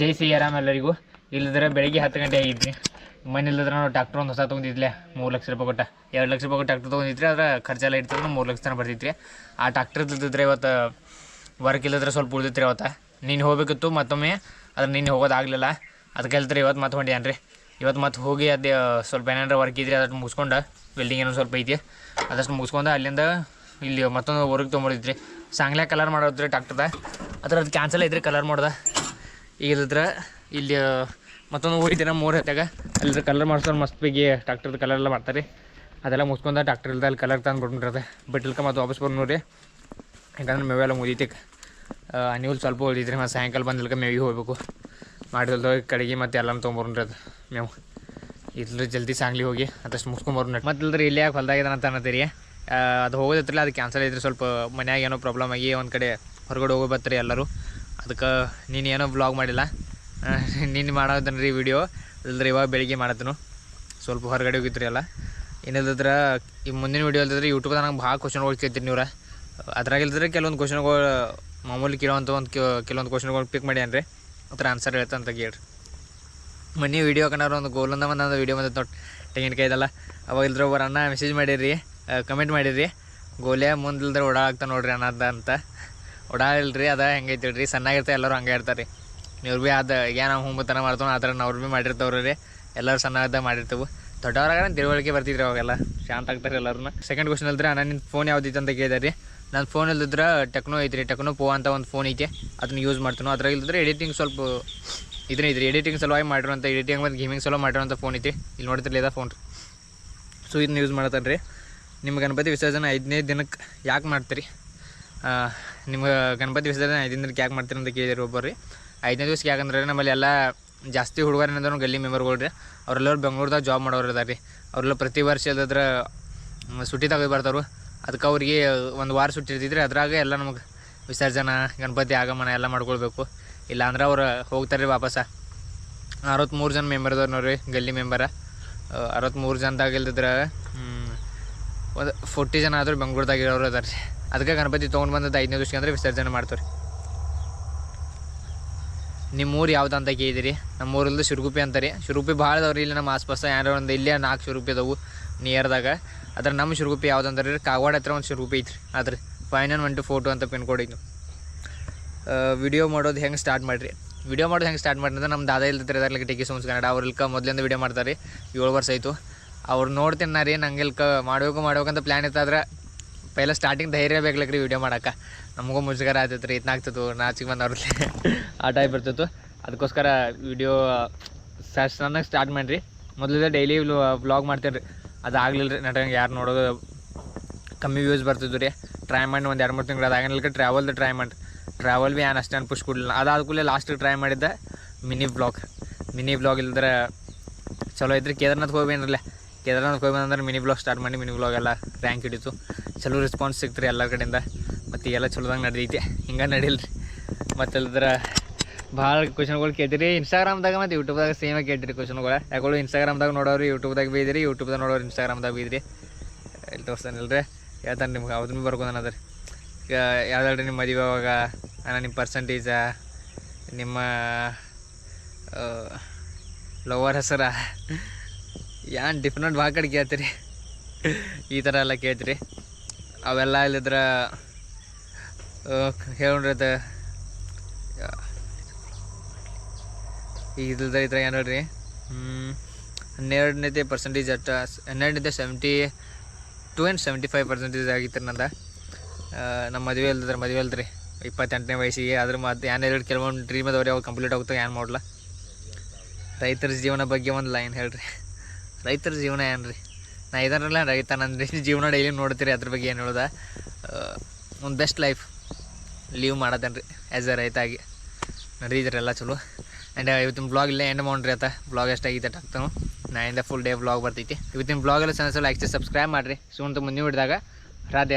ಜೈ C ಆರಾಮ್ ಎಲ್ಲರಿಗೂ. ಇಲ್ಲದ್ರೆ ಬೆಳಿಗ್ಗೆ ಹತ್ತು ಗಂಟೆ ಆಗಿದ್ರಿ ಮನೆ ಇಲ್ಲದ್ರೆ ನಾವು ಟ್ಯಾಕ್ಟ್ರ್ ಒಂದು ಹೊಸ ತೊಗೊಂಡಿದ್ಲೆ. ಮೂರು ಲಕ್ಷ ರೂಪಾಯಿ ಕೊಟ್ಟ. ಎರಡು ಲಕ್ಷ ರೂಪಾಯಿ ಕೊಟ್ಟು ಟ್ಯಾಕ್ಟ್ರ್ ತೊಗೊಂಡಿದ್ರಿ ಅದರ ಖರ್ಚೆಲ್ಲ ಇರ್ತಂದ್ರೆ ಮೂರು ಲಕ್ಷ ತನಕ ರೀ ಆ ಟ್ಯಾಕ್ಟ್ರ್ ಇದ್ದಿದ್ರೆ ಇವತ್ತು ವರ್ಕ್ ಇಲ್ಲದ್ರೆ ಸ್ವಲ್ಪ ಉಳ್ದಿತ್ರಿ ಅವತ್ತು. ನೀನು ಹೋಗ್ಬೇಕಿತ್ತು ಮತ್ತೊಮ್ಮೆ ಅದ್ರ ನೀನು ಹೋಗೋದಾಗಲಿಲ್ಲ. ಅದಕ್ಕೆ ಹೇಳ್ತಾರೆ, ಇವತ್ತು ಮತ್ತೆ ಹೊಂಟಿ ರೀ ಇವತ್ತು ಮತ್ತೆ ಹೋಗಿ ಅದು ಸ್ವಲ್ಪ ಏನಾದ್ರೂ ವರ್ಕ್ ಇದ್ರಿ ಅದಷ್ಟು ಮುಗಿಸ್ಕೊಂಡು ವೆಲ್ಡಿಂಗ್ ಏನೋ ಸ್ವಲ್ಪ ಐತಿ, ಅದಷ್ಟು ಮುಗಿಸ್ಕೊಂಡು ಅಲ್ಲಿಂದ ಇಲ್ಲಿ ಮತ್ತೊಂದು ವರ್ಕ್ ತೊಗೊಂಡಿದ್ರಿ ಸಾಂಗ್ಲೆ ಕಲರ್ ಮಾಡೋದ್ರಿ ಅದ್ರ ಅದು ಕ್ಯಾನ್ಸಲ್ ಐತ್ರಿ ಕಲರ್ ಮಾಡ್ದೆ. ಇಲ್ಲದ್ರ ಇಲ್ಲಿ ಮತ್ತೊಂದು ಊರಿದ್ದೀರ ಮೂರು ಹೊತ್ತಾಗ ಅಲ್ಲಿ ಕಲರ್ ಮಾಡಿಸೋರು ಮಸ್ತ್ ಬೇಗಿ ಟ್ಯಾಕ್ಟರ್ದು ಕಲರ್ ಎಲ್ಲ ಮಾಡ್ತಾರೆ. ಅದೆಲ್ಲ ಮುಸ್ಕೊಂಡ ಡಾಕ್ಟರ್ ಇಲ್ದ ಅಲ್ಲಿ ಕಲರ್ ತಂದು ಕೊಟ್ಬಿಟ್ರದೆ ಬಟ್ ಇಲ್ಕ ಮತ್ತು ವಾಪಸ್ ಬರ್ ನೋಡ್ರಿ. ಯಾಕಂದ್ರೆ ಮೇವೆಲ್ಲ ಮುದೀತಿಕ್ ನೀವು ಸ್ವಲ್ಪ ಓದಿದ್ರಿ ಮತ್ತು ಸಾಯಂಕಾಲ ಬಂದಿಲ್ಕ ಇಲ್ಕ ಮೇವಿಗೆ ಹೋಗ್ಬೇಕು. ಮಾಡಿದಲ್ದ ಕಡೆಗೆ ಮತ್ತೆ ಎಲ್ಲ ತೊಗೊಂಬರ್ರಿ ಮೇವು. ಇಲ್ಲರಿ ಜಲ್ದಿ ಸಾಂಗ್ಲಿ ಹೋಗಿ ಅದಷ್ಟು ಮುಗಿಸ್ಕೊಂಬರ್ರಿ ಮತ್ತೆ ಇಲ್ದ್ರಿ ಇಲ್ಲಿ ಯಾಕೆ ಹೊಲ್ದಾಗಿದೆ ಅಂತ ಅನ್ನತ್ತೀರಿ ಅದು ಹೋಗೋದಿತ್ತಲ್ಲ, ಅದು ಕ್ಯಾನ್ಸಲ್ ಐತ್ರಿ ಸ್ವಲ್ಪ ಮನ್ಯಾಗ ಏನೋ ಪ್ರಾಬ್ಲಮ್ ಆಗಿ ಒಂದು ಕಡೆ ಹೊರಗಡೆ ಹೋಗೋ ಬರ್ತಾರೆ ಎಲ್ಲರೂ. ಅದಕ್ಕೆ ನೀನು ಏನೋ ಬ್ಲಾಗ್ ಮಾಡಿಲ್ಲ. ನೀನು ರೀ ವಿಡಿಯೋ ಇಲ್ಲದ್ರೆ ಇವಾಗ ಬೆಳಿಗ್ಗೆ ಮಾಡತ್ತನು. ಸ್ವಲ್ಪ ಹೊರಗಡೆ ಹೋಗಿದ್ರಿ ಅಲ್ಲ. ಏನಿಲ್ಲದ್ರ ಈ ಮುಂದಿನ ವಿಡಿಯೋ ಇಲ್ದಿದ್ರೆ ಯೂಟ್ಯೂಬ್ದಾಗ ನಂಗೆ ಭಾಳ ಕ್ವಶನ್ಗಳು ಕೇಳ್ತೀರಿ ನೀವ್ರ. ಅದ್ರಾಗ ಇಲ್ದಿದ್ರೆ ಕೆಲವೊಂದು ಕ್ವಶನ್ಗಳು ಮಾಮೂಲಿ ಕೇಳೋವಂಥ ಒಂದು ಕೆಲವೊಂದು ಕ್ವಶನ್ಗಳು ಪಿಕ್ ಮಾಡಿ ಅನ್ರಿ ಅದ್ರ ಆನ್ಸರ್ ಹೇಳ್ತಂತ ಕೇಳ್ರಿ ಮನೆ ವೀಡಿಯೋ ಕಣ್ಣವ್ರು ಒಂದು ಗೋಲಂದ ಒಂದು ವೀಡಿಯೋ ಬಂದೈತೆ ನೋಡಿ. ತೆಂಗಿನಕಾಯಿ ಇದೆಲ್ಲ. ಅವಾಗ ಇಲ್ದ್ರೆ ಒಬ್ಬರು ಅಣ್ಣ ಮೆಸೇಜ್ ಮಾಡಿರಿ. ಕಮೆಂಟ್ ಮಾಡಿರಿ. ಗೋಲೆ ಮುಂದಿಲ್ದ್ರೆ ಓಡಾಡ್ತಾ ನೋಡ್ರಿ ಅನ್ನದ ಅಂತ. ಓಡಾಡಿಲ್ರಿ ಅದ ಹೆಂಗೈತಿ ಹೇಳ್ರಿ ಸಣ್ಣಾಗಿರ್ತ, ಎಲ್ಲರೂ ಹಂಗೆ ಇರ್ತಾರೆ ನೀವು ಭೀ ಅದು ಏನು ನಾವು ಹುಂಬತನ ಮಾಡ್ತಾವೆ ಆ ಥರ ಅವ್ರು ಭೀ ಮಾಡಿರ್ತಾವ್ರಿ ರೀ. ಎಲ್ಲರೂ ಸಣ್ಣದ ಮಾಡಿರ್ತೇವೆ. ದೊಡ್ಡವ್ರಾಗ ತಿಳುವಳಿಕೆ ಬರ್ತಿದ್ರಿ ಅವಾಗೆಲ್ಲ. ಶಾಂತ ಆಗ್ತಾರೆ ಎಲ್ಲರೂ ಸೆಕೆಂಡ್ ಕ್ವಶನ್ ಅಲ್ದ್ರೆ ಅಣ್ಣ ನಿನ್ನ ಫೋನ್ ಯಾವ್ದಿತ್ತು ಅಂತ ಕೇಳಿದೆ ರೀ ನನ್ನ ಫೋನ್ ಇಲ್ದಿದ್ರೆ ಟೆಕ್ನೋ ಐತ್ರಿ. ಟೆಕ್ನೋ ಪೋ ಅಂತ ಒಂದು ಫೋನ್ ಐತೆ. ಅದನ್ನ ಯೂಸ್ ಮಾಡ್ತಾನೋ. ಅದ್ರಾಗ ಇಲ್ದ್ರೆ ಎಡಿಟಿಂಗ್ ಸ್ವಲ್ಪ ಇದ್ರೆ ಇದ್ರಿ ಎಡಿಟಿಂಗ್ ಸಲುವಾಗಿ ಮಾಡಿರೋಂಥ ಎಡಿಟಿಂಗ್ ಮತ್ತು ಗೇಮಿಂಗ್ ಸಲುವಾಗಿ ಮಾಡಿರೋಂಥ ಫೋನ್ ಐತಿ ಇಲ್ಲಿ ನೋಡ್ತಿರ್ಲಿ ಇದ ಫೋನ್ ಸೊ ಇದನ್ನ ಯೂಸ್ ಮಾಡ್ತಾನೆ ರೀ ನಿಮ್ಮ ಗಣಪತಿ ವಿಸರ್ಜನೆ ಐದನೇ ದಿನಕ್ಕೆ ಯಾಕೆ ಮಾಡ್ತೀರಿ? ಆ, ನಿಮ್ಮ ಗಣಪತಿ ವಿಸರ್ಜನೆ ಐದನೇ ದಿನಕ್ಕೆ ಯಾಕೆ ಮಾಡ್ತೀರಿ ಅಂತ ಕೇಳಿದ್ರು ಒಬ್ಬರು ರೀ. ಐದನೇ ದಿವ್ಸಕ್ಕೆ ಯಾಕಂದ್ರೆ ನಮ್ಮಲ್ಲಿ ಎಲ್ಲ ಜಾಸ್ತಿ ಹುಡುಗರು ಏನಂದ್ರೆ ಗಲ್ಲಿ ಮೆಂಬರ್ಗಳು ರೀ. ಅವರೆಲ್ಲರೂ ಬೆಂಗ್ಳೂರ್ದಾಗ ಜಾಬ್ ಮಾಡೋರು ಇದಾರೆ ರೀ. ಅವರೆಲ್ಲ ಪ್ರತಿ ವರ್ಷ ಇಲ್ಲದ್ರ ಸುಟ್ಟಿ ತೆಗೆದು ಬರ್ತಾರು ಅದಕ್ಕೆ ಅವ್ರಿಗೆ ಒಂದು ವಾರ ಸುಟ್ಟಿ ಇರ್ತಿದ್ರಿ ಅದ್ರಾಗ ಎಲ್ಲ ನಮಗೆ ವಿಸರ್ಜನೆ ಗಣಪತಿ ಆಗಮನ ಎಲ್ಲ ಮಾಡ್ಕೊಳ್ಬೇಕು. ಇಲ್ಲ ಅಂದ್ರೆ ಅವ್ರು ಹೋಗ್ತಾರೆ ರೀ ವಾಪಸ್ಸ ಅರವತ್ತ್ಮೂರು ಜನ ಮೆಂಬರ್ ಅದಾರ ನೋಡ್ರಿ ಗಲ್ಲಿ ಮೆಂಬರ. ಅರವತ್ತ್ಮೂರು ಜನದಾಗ ಇಲ್ದಿದ್ರೆ ಒಂದು ಫೋರ್ಟಿ ಜನ ಆದರೂ ಬೆಂಗ್ಳೂರ್ದಾಗ ಇರೋರು ರೀ. ಅದಕ್ಕೆ ಗಣಪತಿ ತೊಗೊಂಡು ಬಂದದ್ದು ಐದನೇ ದಿವ್ಸಕ್ಕೆ ಅಂದ್ರೆ ವಿಸರ್ಜನೆ ಮಾಡ್ತಾರೆ ನಿಮ್ಮ ಊರು ಯಾವ್ದು ಅಂತ ಕೇಳಿದಿರಿ? ಊರಲ್ಲಿ ಶಿರುಗುಪ್ಪಿ ಅಂತಾರೆ. ಶಿರುಗುಪ್ಪಿ ಭಾಳ ಅದಾವ್ರಿ ಇಲ್ಲಿ ನಮ್ಮ ಆಸ್ಪಾಸ ಯಾರೋ ಒಂದು ಇಲ್ಲೇ ನಾಲ್ಕು ಶಿರುಗುಪ್ಪಿ ಅದಾವು ನಿಯರ್ದಾಗ ಅದ್ರ ನಮ್ಮ ಶಿರುಗುಪ್ಪಿ ಯಾವ್ದು ಅಂದ್ರೆ ರೀ ಕಾಗವಾಡ ಹತ್ರ ಒಂದು ಶಿರುಗುಪ್ಪಿ ಐತ್ರಿ. ಅದ್ರ five nine one two four two ಅಂತ ಪಿನ್ ಕೋಡ್ ಇದ್ದು ವಿಡಿಯೋ ಮಾಡೋದು ಹೆಂಗೆ ಸ್ಟಾರ್ಟ್ ಮಾಡಿರಿ? ವಿಡಿಯೋ ಮಾಡೋದು ಹೆಂಗೆ ಸ್ಟಾರ್ಟ್ ಮಾಡಿದ್ರೆ ನಮ್ಮ ದಾದಾ ಇಲ್ದಿರ ಅದರಲ್ಲಿ ಟಿಕಿ ಸೋಮ್ಸ್ ಕನ್ನಡ. ಅವ್ರ ಇಲ್ಕ ಮೊದಲಿಂದ ವಿಡಿಯೋ ಮಾಡ್ತಾರೆ. ಏಳು ವರ್ಷ ಆಯಿತು. ಅವ್ರು ನೋಡ್ತೀನಿ ನಾ ರೀ, ನಂಗೆ ಇಲ್ಕ ಮಾಡ್ಬೇಕು ಮಾಡ್ಬೇಕಂತ ಪ್ಲ್ಯಾನ್ ಇತ್ತಾದ್ರೆ ಪೈಲ ಸ್ಟಾರ್ಟಿಂಗ್ ಧೈರ್ಯ ಬೇಕಲ್ಲ ರೀ ವೀಡಿಯೋ ಮಾಡಕ್ಕೆ ನಮಗೂ ಮುಜುಗರ ಆಗ್ತೈತೆ ರೀ ಇದ್ನಾಗ್ತತ್ತು ನಾಚಿಗೆ ಬಂದವ್ರಲ್ಲಿ. ಆ ಟೈಪ್ ಇರ್ತಿತ್ತು ಅದಕ್ಕೋಸ್ಕರ ವಿಡಿಯೋ ಸಣ್ಣಗೆ ಸ್ಟಾರ್ಟ್ ಮಾಡಿರಿ. ಮೊದಲೇ ಡೈಲಿ ವ್ಲಾಗ್ ಮಾಡ್ತೀನಿ ರೀ ಅದು ಆಗಲಿಲ್ಲ ರೀ ನಟಂಗೆ ಯಾರು ನೋಡೋದು ಕಮ್ಮಿ ವ್ಯೂಸ್ ಬರ್ತಿದ್ವು ರೀ. ಟ್ರೈ ಮಾಡಿ ಒಂದು ಎರಡು ಮೂರು ತಿಂಗಳು ಅದಾಗಲಿಲ್ಲ ಟ್ರಾವೆಲ್ದು ಟ್ರೈ ಮಾಡಿ ಟ್ರಾವೆಲ್ ಭೀ ಏನು ಅಷ್ಟೇನು ಪುಷ್ ಕೊಡಲಿಲ್ಲ. ಅದಾದ ಲಾಸ್ಟಿಗೆ ಟ್ರೈ ಮಾಡಿದ್ದೆ ಮಿನಿ ಬ್ಲಾಗ್ ಮಿನಿ ಬ್ಲಾಗ್ ಇಲ್ದ್ರೆ ಚಲೋ ಇದ್ರೆ. ಕೇದಾರ್ನಾಥ್ ಹೋಗಿ ಬಂದ್ರಲ್ಲ ಕೇದಾರ್ನಾಥ್ ಹೋಗಿ ಬಂದ್ರೆ ಮಿನಿ ಬ್ಲಾಗ್ ಸ್ಟಾರ್ಟ್ ಮಾಡಿ ಮಿನಿ ಬ್ಲಾಗ್ ಎಲ್ಲ ರ್ಯಾಂಕ್ ಹಿಡಿತು ಚಲೋ ರೆಸ್ಪಾನ್ಸ್ ಸಿಕ್ತು ರೀ ಎಲ್ಲರ ಕಡೆಯಿಂದ. ಮತ್ತು ಎಲ್ಲ ಚಲೋದಂಗೆ ನಡೆದೈತಿ. ಹಿಂಗೆ ನಡಿಲ್ಲ ರೀ ಮತ್ತು ಇಲ್ದ್ರ ಭಾಳ ಕ್ವಶನ್ಗಳು ಕೇಳ್ತೀರಿ. ಇನ್ಸ್ಟಾಗ್ರಾಮ್ದಾಗ ಮತ್ತು ಯೂಟ್ಯೂಬ್ದಾಗ ಸೇಮ್ ಕೇಳ್ತೀರಿ ಕ್ವಶನ್ಗಳು ಯಾಕೋ ಇನ್ಸ್ಟಾಗ್ರಾಮ್ದಾಗ ನೋಡೋರು ಯೂಟ್ಯೂಬ್ದಾಗ ಬೈದಿರಿ ಯೂಟ್ಯೂಬ್ದಾಗ ನೋಡೋರು ಇನ್ಸ್ಟಾಗ್ರಾಮ್ದಾಗ ಬೀದಿರಿ. ಇಲ್ಲಿ ತೋರಿಸ್ತಾನಿಲ್ರಿ ಹೇಳ್ತಾನೆ ನಿಮ್ಗೆ ಅವ್ದನ್ನು ಭೀ ಬರ್ಕೊಂಡನ ಅದ ರೀ ಈಗ ಯಾವ್ದಾದ್ರು ನಿಮ್ಮ ಮದುವೆ ಅವಾಗ ಅಣ್ಣ ನಿಮ್ಮ ಪರ್ಸಂಟೇಜ ನಿಮ್ಮ ಲವರ್ ಹೆಸರ ಏನು ಡಿಫ್ರೆಂಟ್ ಭಾಳ ಕಡೆ ಕೇಳ್ತೀರಿ? ಈ ಥರ ಎಲ್ಲ ಕೇಳ್ತೀರಿ. ಅವೆಲ್ಲ ಇಲ್ಲಿದ್ರೆ ಹೇಳ್ರಿ ಈಗ ಈ ಥರ ಏನು ಹೇಳ್ರಿ? ಹನ್ನೆರಡನೇದೇ ಪರ್ಸೆಂಟೇಜ್ ಅಟ್ಟ, ಹನ್ನೆರಡನೇದೆ seventy two and seventy five percentage ಆಗಿತ್ತು ನಂದ. ನಮ್ಮ ಮದುವೆ ಇಲ್ದ್ರೆ ಮದುವೆ ಅಲ್ರಿ ಇಪ್ಪತ್ತೆಂಟನೇ ವಯಸ್ಸಿಗೆ ಅದ್ರ ಮತ್ತೆ ಎರಡು ಕೆಲವೊಂದು ಡ್ರೀಮ್ ಅದಾವ್ರಿ ಅವಾಗ ಕಂಪ್ಲೀಟ್ ಆಗುತ್ತೆ ಏನು ಮಾಡಲ್ಲ ರೈತರ ಜೀವನ ಬಗ್ಗೆ ಒಂದು ಲೈನ್ ಹೇಳ್ರಿ. ರೈತರ ಜೀವನ ಏನು ರೀ ನಾ ಇದನ್ನೆಲ್ಲ ರೈತ ನನ್ನ ಜೀವನ ಡೈಲಿ ನೋಡ್ತೀರಿ, ಅದ್ರ ಬಗ್ಗೆ ಏನು ಹೇಳ್ದೆ? ಒಂದು ಬೆಸ್ಟ್ ಲೈಫ್ ಲೀವ್ ಮಾಡತ್ತೇನೆ ಆ್ಯಸ್ ಎ ರೈತ ಆಗಿ ಎಲ್ಲ ಚಲೋ. ಆ್ಯಂಡ್ ಇವತ್ತಿನ ಬ್ಲಾಗ್ ಇಲ್ಲೇ ಎಂಡ್ ಮಾಡ್ರಿ ಆತ. ಬ್ಲಾಗ್ ಎಷ್ಟಾಗಿತ್ತು ಟಾಕ್ತಾನು ನಾಯಿಂದ ಫುಲ್ ಡೇ ಬ್ಲಾಗ್ ಬರ್ತೈತಿ. ಇವತ್ತಿನ ಬ್ಲಾಗ್ ಎಲ್ಲ ಸಣ್ಣ ಲೈಕ್ ಸಬ್ಸ್ಕ್ರೈಬ್ ಮಾಡಿರಿ. ಸುಮ್ಮನೆ ಮುಂದೆ ಹಿಡಿದಾಗ ರಾಧೆ ರಾಧೆ.